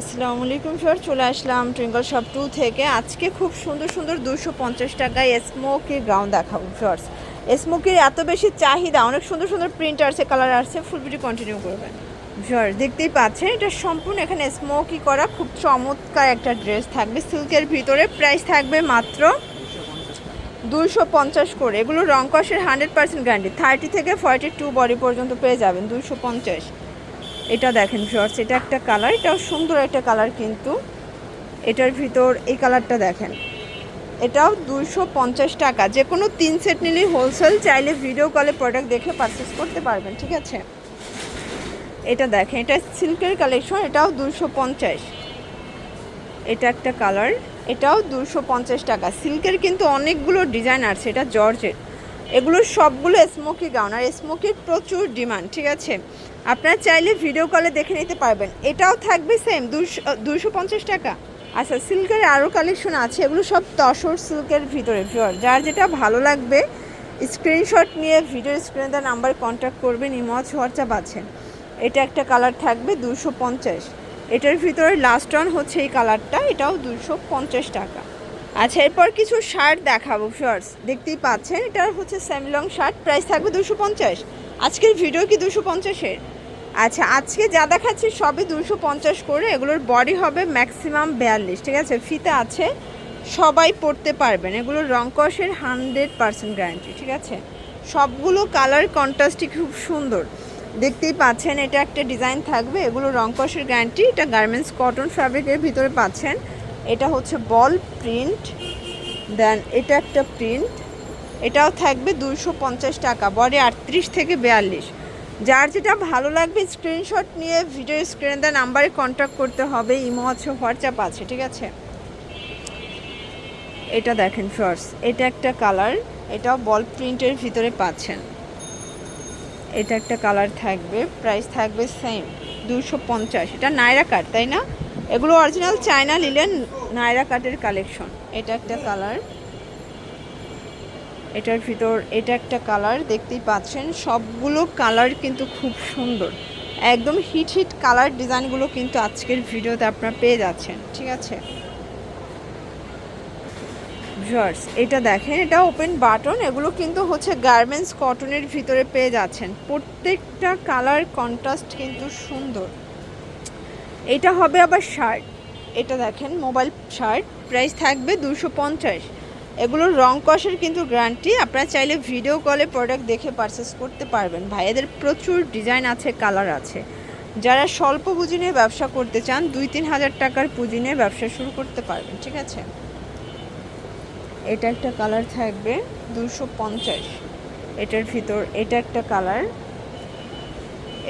আসসালামু আলাইকুম স্যার চলে আসলাম টুইঙ্কল শপ টু থেকে। আজকে খুব সুন্দর সুন্দর দুশো পঞ্চাশ টাকায় স্মোকি গাউন দেখাবো শর্টস স্মোকির এত বেশি চাহিদা, অনেক সুন্দর সুন্দর প্রিন্ট আছে কালার আছে ফুল ভিডিও কন্টিনিউ করবেন। শর্ট দেখতেই পাচ্ছেন, এটা সম্পূর্ণ এখানে স্মোকি করা, খুব চমৎকার একটা ড্রেস থাকবে। সিল্কের ভিতরে প্রাইস থাকবে মাত্র দুইশো পঞ্চাশ করে। এগুলো রং কষের হান্ড্রেড পার্সেন্ট গ্যারান্টি থার্টি থেকে ফর্টি টু বডি পর্যন্ত পেয়ে যাবেন, দুইশো পঞ্চাশ। এটা দেখেন শর্টস এটা একটা কালার, এটাও সুন্দর একটা কালার কিন্তু। এটার ভিতর এই কালারটা দেখেন। এটাও দুশো পঞ্চাশ টাকা। যে কোনো তিন সেট নিলেই হোলসেল চাইলে ভিডিও কলে প্রোডাক্ট দেখে পারচেস করতে পারবেন, ঠিক আছে? এটা দেখেন, এটা সিল্কের কালেকশন এটাও দুশো পঞ্চাশ। এটা একটা কালার, এটাও দুশো পঞ্চাশ টাকা। সিল্কের কিন্তু অনেকগুলো ডিজাইন আছে, এটা জর্জের এগুলো সবগুলো স্মোকি গাউন আর স্মোকির প্রচুর ডিমান্ড ঠিক আছে? আপনারা চাইলে ভিডিও কলে দেখে নিতে পারবেন। এটাও থাকবে সেম দুশো দুশো পঞ্চাশ টাকা। আচ্ছা সিল্কের আরও কালেকশন আছে, এগুলো সব তসর সিল্কের ভিতরে ভিওর যার যেটা ভালো লাগবে স্ক্রিনশট নিয়ে ভিডিও স্ক্রিনে দেওয়া নাম্বার কন্ট্যাক্ট করবেন ইমজ হোয়াটসঅ্যাপ আছে। এটা একটা কালার থাকবে দুশো পঞ্চাশ। এটার ভিতরে লাস্ট অন হচ্ছে এই কালারটা এটাও দুশো পঞ্চাশ টাকা। আচ্ছা এরপর কিছু শার্ট দেখাবো শর্টস দেখতেই পাচ্ছেন, এটা হচ্ছে স্যামলং শার্ট প্রাইস থাকবে দুশো পঞ্চাশ। আজকের ভিডিও কি দুশো পঞ্চাশের? আচ্ছা আজকে যা দেখাচ্ছি সবই দুশো পঞ্চাশ করে, এগুলোর বডি হবে ম্যাক্সিমাম বিয়াল্লিশ, ঠিক আছে? ফিতে আছে, সবাই পড়তে পারবেন। এগুলোর রং কষের হান্ড্রেড পার্সেন্ট গ্যারান্টি ঠিক আছে? সবগুলো কালার কন্ট্রাস্টই খুব সুন্দর। দেখতেই পাচ্ছেন, এটা একটা ডিজাইন থাকবে, এগুলো রং কষের গ্যারান্টি এটা গার্মেন্টস কটন ফ্যাব্রিকের ভিতরে পাচ্ছেন। এটা হচ্ছে বল প্রিন্ট। দেন এটা একটা প্রিন্ট। এটাও থাকবে দুশো টাকা, বডি আটত্রিশ থেকে বিয়াল্লিশ। যার যেটা ভালো লাগবে স্ক্রিনশট নিয়ে ভিডিও স্ক্রিনে দেওয়া নাম্বারে কন্ট্যাক্ট করতে হবে, ইমো আছে, হোয়াটসঅ্যাপ আছে, ঠিক আছে? এটা দেখেন শর্টস এটা একটা কালার এটাও বল প্রিন্টের ভিতরে পাচ্ছেন। এটা একটা কালার থাকবে প্রাইস থাকবে সেম দুশো পঞ্চাশ। এটা নায়রা কাট তাই না? এগুলো অরিজিনাল চায়না লিলেন নায়রা কাটের কালেকশন এটা একটা কালার এটার ভিতর, এটা একটা কালার দেখতেই পাচ্ছেন। সবগুলো কালার কিন্তু খুব সুন্দর। একদম হিট হিট কালার ডিজাইনগুলো কিন্তু আজকের ভিডিওতে আপনারা পেয়ে যাচ্ছেন। ঠিক আছে? ভিউয়ার্স এটা দেখেন, এটা ওপেন বাটন এগুলো কিন্তু হচ্ছে গার্মেন্টস কটনের ভিতরে পেয়ে যাচ্ছেন। প্রত্যেকটা কালার কন্ট্রাস্ট কিন্তু সুন্দর। এটা হবে আবার শার্ট। এটা দেখেন, মোবাইল শার্ট প্রাইস থাকবে দুশো পঞ্চাশ। এগুলোর রং কষের কিন্তু গ্যারান্টি আপনারা চাইলে ভিডিও কলে প্রোডাক্ট দেখে পারচেস করতে পারবেন। ভাইয়াদের প্রচুর ডিজাইন আছে কালার আছে। যারা স্বল্প পুঁজি নিয়ে ব্যবসা করতে চান দুই তিন হাজার টাকার পুঁজি নিয়ে ব্যবসা শুরু করতে পারবেন, ঠিক আছে? এটা একটা কালার থাকবে দুশো পঞ্চাশ। এটার ভিতর, এটা একটা কালার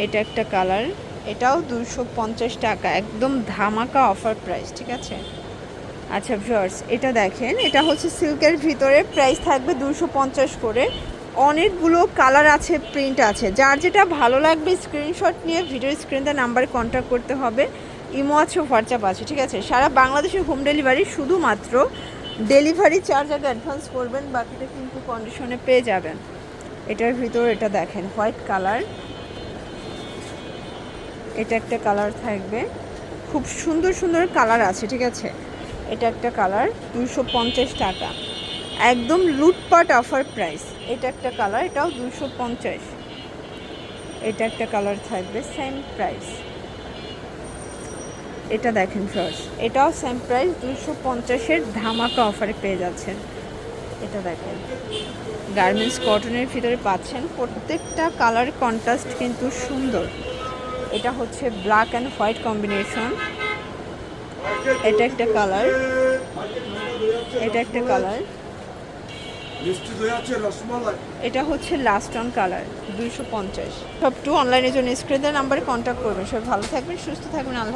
এটা একটা কালার এটাও দুশো পঞ্চাশ টাকা, একদম ধামাকা অফার প্রাইস ঠিক আছে? আচ্ছা ভিউয়ার্স এটা দেখেন, এটা হচ্ছে সিল্কের ভিতরে প্রাইস থাকবে দুশো পঞ্চাশ করে। অনেকগুলো কালার আছে প্রিন্ট আছে। যার যেটা ভালো লাগবে স্ক্রিনশট নিয়ে ভিডিও স্ক্রিনে নাম্বারে কন্ট্যাক্ট করতে হবে। ইমো আছে হোয়াটসঅ্যাপ আছে, ঠিক আছে? সারা বাংলাদেশের হোম ডেলিভারি শুধুমাত্র ডেলিভারি চার্জ আগে অ্যাডভান্স করবেন, বাকিটা কিন্তু কন্ডিশনে পেয়ে যাবেন। এটার ভিতর এটা দেখেন হোয়াইট কালার এটা একটা কালার থাকবে। খুব সুন্দর সুন্দর কালার আছে, ঠিক আছে? এটা একটা কালার দুশো পঞ্চাশ টাকা। একদম লুটপাট অফার প্রাইস। এটা একটা কালার, এটাও দুশো পঞ্চাশ। এটা একটা কালার থাকবে সেম প্রাইস এটা দেখেন ফার্স্ট এটাও সেম প্রাইস দুশো পঞ্চাশের ধামাকা অফারে পেয়ে যাচ্ছেন। এটা দেখেন। গার্মেন্টস কটনের ভিতরে পাচ্ছেন। প্রত্যেকটা কালার কন্ট্রাস্ট কিন্তু সুন্দর। এটা হচ্ছে ব্ল্যাক অ্যান্ড হোয়াইট কম্বিনেশন এটা একটা কালার এটা একটা কালার এটা হচ্ছে লাস্ট অন কালার দুইশো পঞ্চাশ। সব টু অনলাইনের জন্য। স্ক্রিনের নাম্বারে কন্ট্যাক্ট করবেন। সব ভালো থাকবেন সুস্থ থাকবেন। আল্লাহ